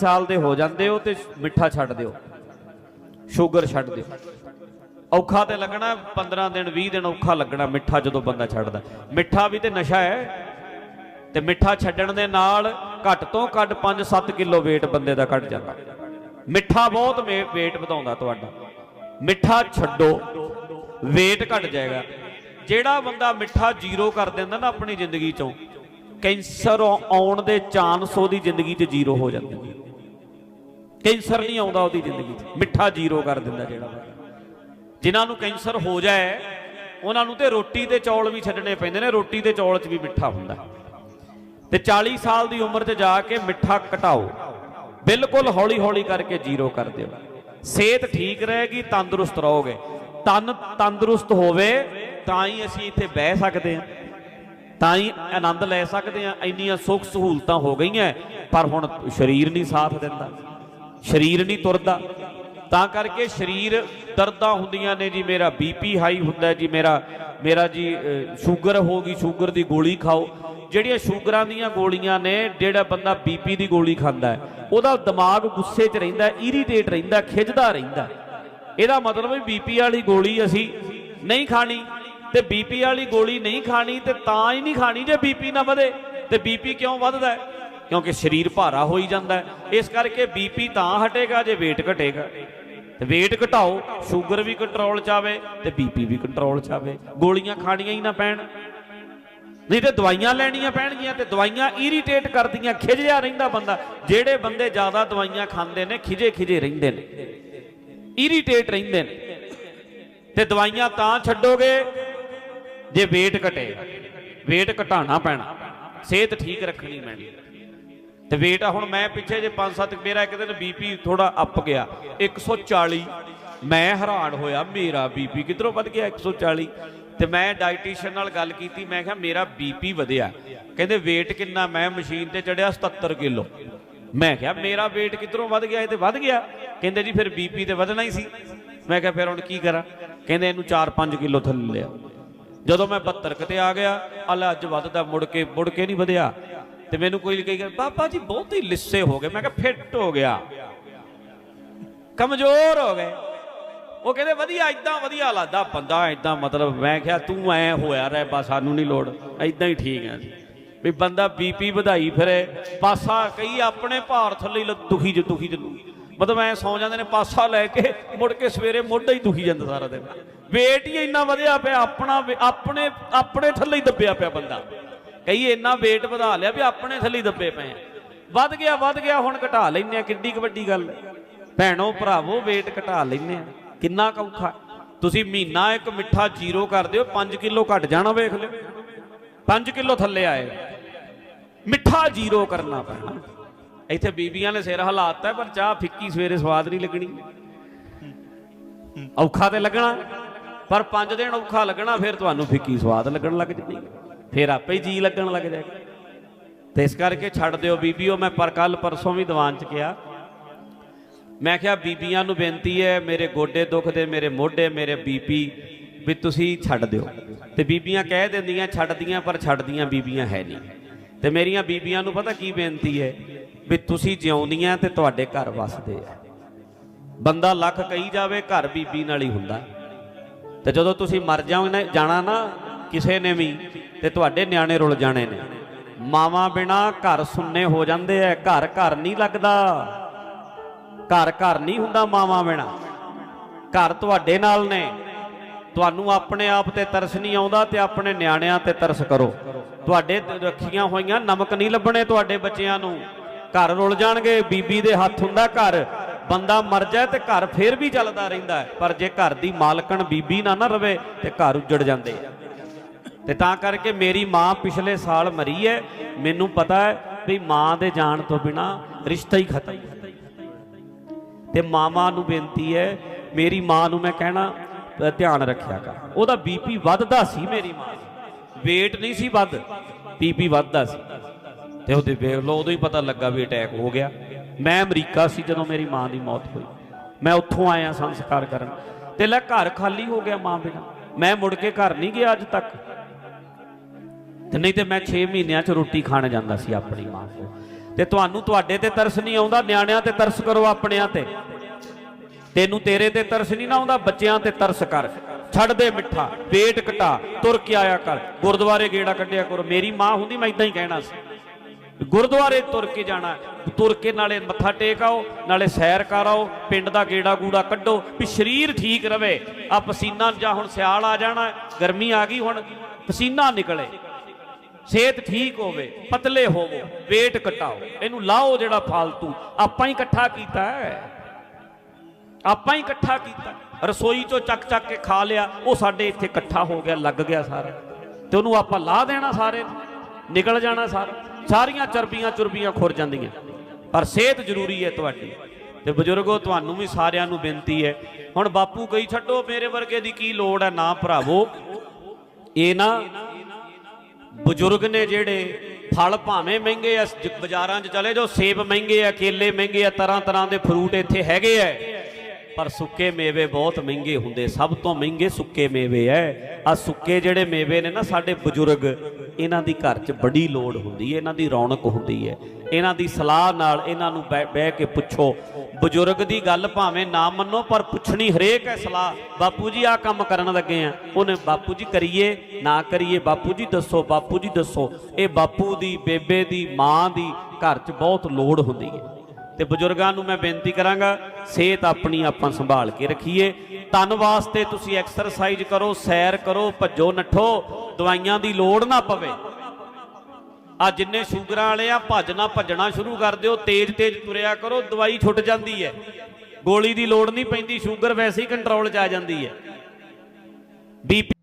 ਸਾਲ ਦੇ ਹੋ ਜਾਂਦੇ ਹੋ ਤੇ ਮਿੱਠਾ ਛੱਡ ਦਿਓ। ਸ਼ੂਗਰ ਛੱਡ ਦਿਓ। ਔਖਾ ਤੇ ਲੱਗਣਾ 15 ਦਿਨ 20 ਦਿਨ ਔਖਾ ਲੱਗਣਾ ਮਿੱਠਾ ਜਦੋਂ ਬੰਦਾ ਛੱਡਦਾ। ਮਿੱਠਾ ਵੀ ਤੇ ਨਸ਼ਾ ਹੈ। ਤੇ ਮਿੱਠਾ ਛੱਡਣ ਦੇ ਨਾਲ ਘੱਟ ਤੋਂ ਘੱਟ 5-7 ਕਿਲੋ weight ਬੰਦੇ ਦਾ ਘਟ ਜਾਂਦਾ। ਮਿੱਠਾ ਬਹੁਤ weight ਵਧਾਉਂਦਾ ਤੁਹਾਡਾ। ਮਿੱਠਾ ਛੱਡੋ। weight ਘਟ ਜਾਏਗਾ। ਜਿਹੜਾ ਬੰਦਾ ਮਿੱਠਾ ਜ਼ੀਰੋ ਕਰ ਦਿੰਦਾ ਨਾ ਆਪਣੀ ਜ਼ਿੰਦਗੀ ਚੋਂ, ਕੈਂਸਰ ਆਉਣ ਦੇ ਚਾਂਸ ਉਹਦੀ ਜ਼ਿੰਦਗੀ 'ਚ ਜ਼ੀਰੋ ਹੋ ਜਾਂਦੇ ਨੇ। ਕੈਂਸਰ ਨਹੀਂ ਆਉਂਦਾ ਉਹਦੀ ਜ਼ਿੰਦਗੀ 'ਚ। ਮਿੱਠਾ ਜ਼ੀਰੋ ਕਰ ਦਿੰਦਾ ਜਿਹੜਾ ਬੰਦਾ ਜਿਨ੍ਹਾਂ ਨੂੰ ਕੈਂਸਰ ਹੋ ਜਾਏ, ਉਹਨਾਂ ਨੂੰ ਤੇ ਰੋਟੀ ਤੇ ਚੌਲ ਵੀ ਛੱਡਣੇ ਪੈਂਦੇ ਨੇ, ਰੋਟੀ ਤੇ ਚੌਲ 'ਚ ਵੀ ਮਿੱਠਾ ਹੁੰਦਾ। ਤੇ 40 ਸਾਲ ਦੀ ਉਮਰ 'ਚ ਜਾ ਕੇ ਮਿੱਠਾ ਘਟਾਓ। ਬਿਲਕੁਲ ਹੌਲੀ ਹੌਲੀ ਕਰਕੇ ਜ਼ੀਰੋ ਕਰ ਦਿਓ। ਸਿਹਤ ਠੀਕ ਰਹੇਗੀ, ਤੰਦਰੁਸਤ ਰਹੋਗੇ। ਤਨ ਤੰਦਰੁਸਤ ਹੋਵੇ, ਤਾਂ ਹੀ ਅਸੀਂ ਇੱਥੇ ਬਹਿ ਸਕਦੇ ਹਾਂ। ਤਾਂ ਹੀ ਆਨੰਦ ਲੈ ਸਕਦੇ ਹਾਂ। ਇੰਨੀਆਂ ਸੁੱਖ ਸਹੂਲਤਾਂ ਹੋ ਗਈਆਂ, ਪਰ ਹੁਣ ਸਰੀਰ ਨਹੀਂ ਸਾਥ ਦਿੰਦਾ। ਸਰੀਰ ਨਹੀਂ ਤੁਰਦਾ। ਤਾਂ ਕਰਕੇ ਸਰੀਰ ਦਰਦਾਂ ਹੁੰਦੀਆਂ ਨੇ ਜੀ, ਮੇਰਾ ਬੀਪੀ ਹਾਈ ਹੁੰਦਾ ਜੀ, ਮੇਰਾ ਮੇਰਾ ਜੀ ਸ਼ੂਗਰ ਹੋ ਗਈ, ਸ਼ੂਗਰ ਦੀ ਗੋਲੀ ਖਾਓ। ਜਿਹੜੀਆਂ ਸ਼ੂਗਰਾਂ ਦੀਆਂ ਗੋਲੀਆਂ ਨੇ, ਜਿਹੜਾ ਬੰਦਾ ਬੀਪੀ ਦੀ ਗੋਲੀ ਖਾਂਦਾ ਹੈ, ਉਹਦਾ ਦਿਮਾਗ ਗੁੱਸੇ 'ਚ ਰਹਿੰਦਾ ਇਰੀਟੇਟ ਰਹਿੰਦਾ ਖਿੱਚਦਾ ਰਹਿੰਦਾ। ਇਹਦਾ ਮਤਲਬ ਵੀ ਬੀਪੀ ਵਾਲੀ ਗੋਲੀ ਅਸੀਂ ਨਹੀਂ ਖਾਣੀ। ਤੇ ਬੀਪੀ ਵਾਲੀ ਗੋਲੀ ਨਹੀਂ ਖਾਣੀ ਤੇ ਤਾਂ ਹੀ ਨਹੀਂ ਖਾਣੀ ਜੇ ਬੀਪੀ ਨਾ ਵਧੇ। ਤੇ ਬੀਪੀ ਕਿਉਂ ਵੱਧਦਾ ਹੈ? ਕਿਉਂਕਿ ਸਰੀਰ ਭਾਰਾ ਹੋਈ ਜਾਂਦਾ ਹੈ। ਇਸ ਕਰਕੇ ਬੀਪੀ ਤਾਂ ਹਟੇਗਾ, ਜੇ weight ਘਟੇਗਾ। ਤੇ weight ਘਟਾਓ ਸ਼ੂਗਰ ਵੀ ਕੰਟਰੋਲ ਚ ਆਵੇ ਤੇ ਬੀਪੀ ਵੀ ਕੰਟਰੋਲ ਚ ਆਵੇ। ਗੋਲੀਆਂ ਖਾਣੀਆਂ ਹੀ ਨਾ ਪੈਣ। ਨਹੀਂ ਤੇ ਦਵਾਈਆਂ ਲੈਣੀਆਂ ਪੈਣਗੀਆਂ ਤੇ ਦਵਾਈਆਂ ਇਰੀਟੇਟ ਕਰਦੀਆਂ ਖਿਜਿਆ ਰਹਿੰਦਾ ਬੰਦਾ। ਜਿਹੜੇ ਬੰਦੇ ਜ਼ਿਆਦਾ ਦਵਾਈਆਂ ਖਾਂਦੇ ਨੇ ਖਿਜੇ ਖਿਜੇ ਰਹਿੰਦੇ ਨੇ। ਇਰੀਟੇਟ ਰਹਿੰਦੇ ਨੇ। ਤੇ ਦਵਾਈਆਂ ਤਾਂ ਛੱਡੋਗੇ ਜੇ weight ਘਟੇ weight ਘਟਾਉਣਾ ਪੈਣਾ। ਸਿਹਤ ਠੀਕ ਰੱਖਣੀ ਪੈਣੀ। ਤੇ weight ਹੁਣ ਮੈਂ ਪਿੱਛੇ ਜੇ 5-7 ਮੇਰਾ ਇੱਕ ਦਿਨ ਬੀਪੀ ਥੋੜਾ ਅੱਪ ਗਿਆ। 140 ਮੈਂ ਹੈਰਾਨ ਹੋਇਆ, ਮੇਰਾ ਬੀਪੀ ਕਿਧਰੋਂ ਵੱਧ ਗਿਆ 140 ਤੇ ਮੈਂ ਡਾਈਟੀਸ਼ੀਅਨ ਨਾਲ ਗੱਲ ਕੀਤੀ, ਮੈਂ ਕਿਹਾ, ਮੇਰਾ ਬੀਪੀ ਵਧਿਆ। ਕਹਿੰਦੇ, weight ਕਿੰਨਾ? ਮੈਂ ਮਸ਼ੀਨ ਤੇ ਚੜਿਆ 77 ਕਿਲੋ। ਮੈਂ ਕਿਹਾ, ਮੇਰਾ weight ਕਿਧਰੋਂ ਵੱਧ ਗਿਆ? ਇਹ ਤੇ ਵੱਧ ਗਿਆ। ਕਹਿੰਦੇ, ਜੀ, ਫਿਰ ਬੀਪੀ ਤੇ ਵਧਣਾ ਹੀ ਸੀ। ਮੈਂ ਕਿਹਾ, ਫਿਰ ਹੁਣ ਕੀ ਕਰਾਂ? ਕਹਿੰਦੇ, ਇਹਨੂੰ 4-5 ਕਿਲੋ ਥੱਲੇ ਲਿਆ। ਜਦੋਂ ਮੈਂ 72 ਕਿਤੇ ਆ ਗਿਆ, ਅਲਾ ਅੱਜ ਵੱਧਦਾ, ਮੁੜ ਕੇ ਮੁੜ ਕੇ ਨਹੀਂ ਵਧਿਆ। ਤੇ ਮੈਨੂੰ ਕੋਈ ਕਹੀ ਗਿਆ ਬਾਬਾ ਜੀ, ਬਹੁਤ ਹੀ ਲਿੱਸੇ ਹੋ ਗਏ। ਮੈਂ ਕਿਹਾ, ਫਿੱਟ ਹੋ ਗਿਆ। ਕਮਜ਼ੋਰ ਹੋ ਗਏ। ਉਹ ਕਹਿੰਦੇ, ਵਧੀਆ ਇਦਾਂ ਵਧੀਆ ਲੱਗਦਾ ਬੰਦਾ ਇਦਾਂ ਮਤਲਬ। ਮੈਂ ਕਿਹਾ, ਤੂੰ ਐ ਹੋਇਆ ਰਹਿ, ਬਸ ਸਾਨੂੰ ਨਹੀਂ ਲੋੜ। ਇਦਾਂ ਹੀ ਠੀਕ ਹੈ ਵੀ ਬੰਦਾ ਬੀਪੀ ਵਧਾਈ ਫਿਰੇ, ਪਾਸਾ ਕਈ ਆਪਣੇ ਭਾਰ ਥੱਲੇ ਦੁਖੀ ਜ ਦੁਖੀ ਜ ਮਤਲਬ ਐ ਸੌ ਜਾਂਦੇ ਨੇ, ਪਾਸਾ ਲੈ ਕੇ ਮੁੜ ਕੇ ਸਵੇਰੇ ਮੋਢਾ ਹੀ ਦੁਖੀ ਜਾਂਦਾ ਸਾਰਾ ਦਿਨ। ਵੇਟ ਹੀ ਇੰਨਾ ਵਧਿਆ ਪਿਆ, ਆਪਣਾ ਆਪਣੇ ਆਪਣੇ ਥੱਲੇ ਹੀ ਦੱਬਿਆ ਪਿਆ ਬੰਦਾ। ਕਈ ਇੰਨਾ weight ਵਧਾ ਲਿਆ ਵੀ ਆਪਣੇ ਥੱਲੇ ਦੱਬੇ ਪਏ ਵੱਧ ਗਿਆ ਵੱਧ ਗਿਆ, ਹੁਣ ਘਟਾ ਲੈਨੇ ਆ। ਕਿੱਡੀ ਕੁ ਵੱਡੀ ਗੱਲ ਭੈਣੋ, ਭਰਾਵੋ, weight ਘਟਾ ਲੈਨੇ ਆ। ਕਿੰਨਾ ਕੁ ਔਖਾ ਤੁਸੀਂ ਮਹੀਨਾ ਇੱਕ ਮਿੱਠਾ ਜ਼ੀਰੋ ਕਰ ਦਿਓ 5 ਕਿਲੋ ਘਟ ਜਾਣਾ, ਵੇਖ ਲਿਓ। 5 ਕਿਲੋ ਥੱਲੇ ਆਏ। ਮਿੱਠਾ ਜ਼ੀਰੋ ਕਰਨਾ ਪੈਣਾ। ਇੱਥੇ ਬੀਬੀਆਂ ਨੇ ਸਿਰ ਹਲਾਤਾ, ਪਰ ਚਾਹ ਫਿੱਕੀ ਸਵੇਰੇ ਸਵਾਦ ਨਹੀਂ ਲੱਗਣੀ। ਔਖਾ ਤੇ ਲੱਗਣਾ, ਪਰ 5 ਦਿਨ ਔਖਾ ਲੱਗਣਾ, ਫਿਰ ਤੁਹਾਨੂੰ ਫਿੱਕੀ ਸਵਾਦ ਲੱਗਣ ਲੱਗ ਜਣੀ। ਫਿਰ ਆਪੇ ਹੀ ਜੀ ਲੱਗਣ ਲੱਗ ਜਾਏਗਾ। ਤੇ ਇਸ ਕਰਕੇ ਛੱਡ ਦਿਓ ਬੀਬੀਓ ਮੈਂ ਪਰ ਕੱਲ ਪਰਸੋਂ ਵੀ ਦੀਵਾਨ ਚ ਕਿਹਾ। ਮੈਂ ਕਿਹਾ, ਬੀਬੀਆਂ ਨੂੰ ਬੇਨਤੀ ਹੈ, ਮੇਰੇ ਗੋਡੇ ਦੁਖਦੇ, ਮੇਰੇ ਮੋਢੇ, ਮੇਰੇ ਬੀਪੀ ਵੀ ਤੁਸੀਂ ਛੱਡ ਦਿਓ। ਤੇ ਬੀਬੀਆਂ ਕਹਿ ਦਿੰਦੀਆਂ, ਛੱਡਦੀਆਂ, ਪਰ ਛੱਡਦੀਆਂ ਬੀਬੀਆਂ ਹੈ ਨਹੀਂ। ਤੇ ਮੇਰੀਆਂ ਬੀਬੀਆਂ ਨੂੰ ਪਤਾ ਕੀ ਬੇਨਤੀ ਹੈ? ਵੀ ਤੁਸੀਂ ਜਿਉਂਦੀਆਂ ਤੇ ਤੁਹਾਡੇ ਘਰ ਵਸਦੇ ਆ। ਬੰਦਾ ਲੱਖ ਕਹੀ ਜਾਵੇ, ਘਰ ਬੀਬੀ ਨਾਲ ਹੀ ਹੁੰਦਾ। ਤੇ ਜਦੋਂ ਤੁਸੀਂ ਮਰ ਜਾਓਗੇ ਜਾਣਾ ਨਾ ਕਿਸੇ ਨੇ ਵੀ ਤੇ ਤੁਹਾਡੇ ਨਿਆਣੇ ਰੁੱਲ ਜਾਣੇ ਨੇ। ਮਾਵਾਂ ਬਿਨਾ ਘਰ ਸੁੰਨੇ ਹੋ ਜਾਂਦੇ ਐ, ਘਰ ਘਰ ਨਹੀਂ ਲੱਗਦਾ। ਘਰ ਘਰ ਨਹੀਂ ਹੁੰਦਾ ਮਾਵਾਂ ਬਿਨਾ। ਘਰ ਤੁਹਾਡੇ ਨਾਲ ਨੇ। ਤੁਹਾਨੂੰ ਆਪਣੇ ਆਪ ਤੇ ਤਰਸ ਨਹੀਂ ਆਉਂਦਾ ਤੇ ਆਪਣੇ ਨਿਆਣਿਆਂ ਤੇ ਤਰਸ ਕਰੋ। ਤੁਹਾਡੇ ਰੱਖੀਆਂ ਹੋਈਆਂ ਨਮਕ ਨਹੀਂ ਲੱਭਣੇ ਤੁਹਾਡੇ ਬੱਚਿਆਂ ਨੂੰ। ਘਰ ਰੁਲ ਜਾਣਗੇ, ਬੀਬੀ ਦੇ ਹੱਥ ਹੁੰਦਾ ਘਰ। ਬੰਦਾ ਮਰ ਜਾਏ ਤੇ ਘਰ ਫੇਰ ਵੀ ਚੱਲਦਾ ਰਹਿੰਦਾ ਪਰ ਜੇ ਘਰ ਦੀ ਮਾਲਕਣ ਬੀਬੀ ਨਾ ਨਾ ਰਵੇ ਤੇ ਘਰ ਉੱਜੜ ਜਾਂਦੇ ਤੇ ਤਾਂ ਕਰਕੇ ਮੇਰੀ ਮਾਂ ਪਿਛਲੇ ਸਾਲ ਮਰੀ ਹੈ ਮੈਨੂੰ ਪਤਾ ਹੈ ਵੀ ਮਾਂ ਦੇ ਜਾਣ ਤੋਂ ਬਿਨਾ ਰਿਸ਼ਤਾ ਹੀ ਖਤਮ ਤੇ ਮਾਮਾ ਨੂੰ ਬੇਨਤੀ ਹੈ ਮੇਰੀ ਮਾਂ ਨੂੰ ਮੈਂ ਕਹਿਣਾ ਧਿਆਨ ਰੱਖਿਆ ਕਰ। ਉਹਦਾ ਬੀਪੀ ਵੱਧਦਾ ਸੀ ਮੇਰੀ ਮਾਂ ਦਾ। weight ਨਹੀਂ ਸੀ ਵੱਧ ਬੀਪੀ ਵੱਧਦਾ ਸੀ। ਤੇ ਉਹਦੇ ਵੇਖ ਲਓ ਉਦੋਂ ਹੀ ਪਤਾ ਲੱਗਾ ਵੀ ਅਟੈਕ ਹੋ ਗਿਆ। ਮੈਂ ਅਮਰੀਕਾ ਸੀ ਜਦੋਂ ਮੇਰੀ ਮਾਂ ਦੀ ਮੌਤ ਹੋਈ। ਮੈਂ ਉੱਥੋਂ ਆਇਆ ਸੰਸਕਾਰ ਕਰਨ। ਤੇ ਲੈ ਘਰ ਖਾਲੀ ਹੋ ਗਿਆ ਮਾਂ ਬਿਨਾ। ਮੈਂ ਮੁੜ ਕੇ ਘਰ ਨਹੀਂ ਗਿਆ ਅੱਜ ਤੱਕ। ਤੇ ਨਹੀਂ ਤੇ ਮੈਂ 6 ਮਹੀਨਿਆਂ 'ਚ ਰੋਟੀ ਖਾਣ ਜਾਂਦਾ ਸੀ ਆਪਣੀ ਮਾਂ ਕੋਲ। ਤੇ ਤੁਹਾਨੂੰ ਤੁਹਾਡੇ ਤੇ ਤਰਸ ਨਹੀਂ ਆਉਂਦਾ, ਨਿਆਣਿਆਂ ਤੇ ਤਰਸ ਕਰੋ ਆਪਣਿਆਂ ਤੇ। ਤੈਨੂੰ ਤੇਰੇ ਤੇ ਤਰਸ ਨਹੀਂ ਨਾ ਆਉਂਦਾ, ਬੱਚਿਆਂ ਤੇ ਤਰਸ ਕਰ। ਛੱਡ ਦੇ ਮਿੱਠਾ, ਪੇਟ ਘਟਾ ਤੁਰ ਕੇ ਆਇਆ ਕਰ। ਗੁਰਦੁਆਰੇ ਗੇੜਾ ਕੱਢਿਆ ਕਰੋ। ਮੇਰੀ ਮਾਂ ਹੁੰਦੀ, ਮੈਂ ਇਦਾਂ ਹੀ ਕਹਿਣਾ ਸੀ। ਗੁਰਦੁਆਰੇ ਤੁਰ ਕੇ ਜਾਣਾ, ਤੁਰ ਕੇ ਨਾਲੇ ਮੱਥਾ ਟੇਕ ਆਓ, ਨਾਲੇ ਸੈਰ ਕਰ ਆਓ, ਪਿੰਡ ਦਾ ਗੇੜਾ ਗੂੜਾ ਕੱਢੋ, ਵੀ ਸਰੀਰ ਠੀਕ ਰਵੇ। ਆ ਪਸੀਨਾ ਜਾਂ ਹੁਣ ਸਿਆਲ ਆ ਜਾਣਾ, ਗਰਮੀ ਆ ਗਈ ਹੁਣ, ਪਸੀਨਾ ਨਿਕਲੇ। ਸਿਹਤ ਠੀਕ ਹੋਵੇ, ਪਤਲੇ ਹੋਵੋ, weight ਘਟਾਓ। ਇਹਨੂੰ ਲਾਓ ਜਿਹੜਾ ਫਾਲਤੂ। ਆਪਾਂ ਹੀ ਇਕੱਠਾ ਕੀਤਾ ਹੈ। ਆਪਾਂ ਹੀ ਇਕੱਠਾ ਕੀਤਾ। ਰਸੋਈ ਚੋਂ ਚੱਕ ਚੱਕ ਕੇ ਖਾ ਲਿਆ, ਉਹ ਸਾਡੇ ਇੱਥੇ ਇਕੱਠਾ ਹੋ ਗਿਆ, ਲੱਗ ਗਿਆ ਸਾਰਾ। ਤੇ ਉਹਨੂੰ ਆਪਾਂ ਲਾ ਦੇਣਾ ਸਾਰੇ। ਨਿਕਲ ਜਾਣਾ ਸਾਰਾ। ਸਾਰੀਆਂ ਚਰਬੀਆਂ ਚੁਰਬੀਆਂ ਖੁਰ ਜਾਂਦੀਆਂ। ਪਰ ਸਿਹਤ ਜ਼ਰੂਰੀ ਹੈ ਤੁਹਾਡੀ। ਤੇ ਬਜ਼ੁਰਗੋ, ਤੁਹਾਨੂੰ ਵੀ ਸਾਰਿਆਂ ਨੂੰ ਬੇਨਤੀ ਹੈ। ਹੁਣ ਬਾਪੂ ਕਹੀ ਛੱਡੋ, ਮੇਰੇ ਵਰਗੇ ਦੀ ਕੀ ਲੋੜ ਹੈ? ਨਾ ਭਰਾਵੋ। ਇਹ ਨਾ ਬਜ਼ੁਰਗ ਨੇ ਜਿਹੜੇ ਫਲ ਭਾਵੇਂ ਮਹਿੰਗੇ ਆ ਬਾਜ਼ਾਰਾਂ 'ਚ ਚਲੇ ਜਾਓ, ਸੇਬ ਮਹਿੰਗੇ ਆ, ਕੇਲੇ ਮਹਿੰਗੇ ਆ ਤਰ੍ਹਾਂ ਤਰ੍ਹਾਂ ਦੇ ਫਰੂਟ ਇੱਥੇ ਹੈਗੇ ਆ। ਪਰ ਸੁੱਕੇ ਮੇਵੇ ਬਹੁਤ ਮਹਿੰਗੇ ਹੁੰਦੇ, ਸਭ ਤੋਂ ਮਹਿੰਗੇ ਸੁੱਕੇ ਮੇਵੇ ਐ। ਆ ਸੁੱਕੇ ਜਿਹੜੇ ਮੇਵੇ ਨੇ ਨਾ ਸਾਡੇ ਬਜ਼ੁਰਗ, ਇਹਨਾਂ ਦੀ ਘਰ 'ਚ ਬੜੀ ਲੋੜ ਹੁੰਦੀ ਹੈ ਇਹਨਾਂ ਦੀ ਰੌਣਕ ਹੁੰਦੀ ਹੈ ਇਹਨਾਂ ਦੀ ਸਲਾਹ ਨਾਲ ਇਹਨਾਂ ਨੂੰ ਬਹਿ ਬਹਿ ਕੇ ਪੁੱਛੋ। ਬਜ਼ੁਰਗ ਦੀ ਗੱਲ ਭਾਵੇਂ ਨਾ ਮੰਨੋ, ਪਰ ਪੁੱਛਣੀ ਹਰੇਕ ਹੈ ਸਲਾਹ। ਬਾਪੂ ਜੀ ਆ ਕੰਮ ਕਰਨ ਲੱਗੇ ਆ। ਉਹਨੇ ਬਾਪੂ ਜੀ ਕਰੀਏ, ਨਾ ਕਰੀਏ, ਬਾਪੂ ਜੀ ਦੱਸੋ, ਬਾਪੂ ਜੀ ਦੱਸੋ। ਇਹ ਬਾਪੂ ਦੀ, ਬੇਬੇ ਦੀ, ਮਾਂ ਦੀ ਘਰ 'ਚ ਬਹੁਤ ਲੋੜ ਹੁੰਦੀ ਹੈ ਤੇ ਬਜ਼ੁਰਗਾਂ ਨੂੰ ਮੈਂ ਬੇਨਤੀ ਕਰਾਂਗਾ, ਸਿਹਤ ਆਪਣੀ ਆਪਾਂ ਸੰਭਾਲ ਕੇ ਰੱਖੀਏ। ਤਨ ਵਾਸਤੇ ਤੁਸੀਂ ਐਕਸਰਸਾਈਜ਼ ਕਰੋ, ਸੈਰ ਕਰੋ, ਭੱਜੋ, ਨੱਠੋ, ਦਵਾਈਆਂ ਦੀ ਲੋੜ ਨਾ ਪਵੇ। ਆ ਜਿੰਨੇ ਸ਼ੂਗਰਾਂ ਵਾਲੇ ਆ ਭੱਜਣਾ ਭੱਜਣਾ ਸ਼ੁਰੂ ਕਰ ਦਿਓ, ਤੇਜ਼ ਤੇਜ਼ ਤੁਰਿਆ ਕਰੋ, ਦਵਾਈ ਛੁੱਟ ਜਾਂਦੀ ਹੈ। ਗੋਲੀ ਦੀ ਲੋੜ ਨਹੀਂ ਪੈਂਦੀ, ਸ਼ੂਗਰ ਵੈਸੇ ਹੀ ਕੰਟਰੋਲ 'ਚ ਆ ਜਾਂਦੀ ਹੈ। ਬੀਪੀ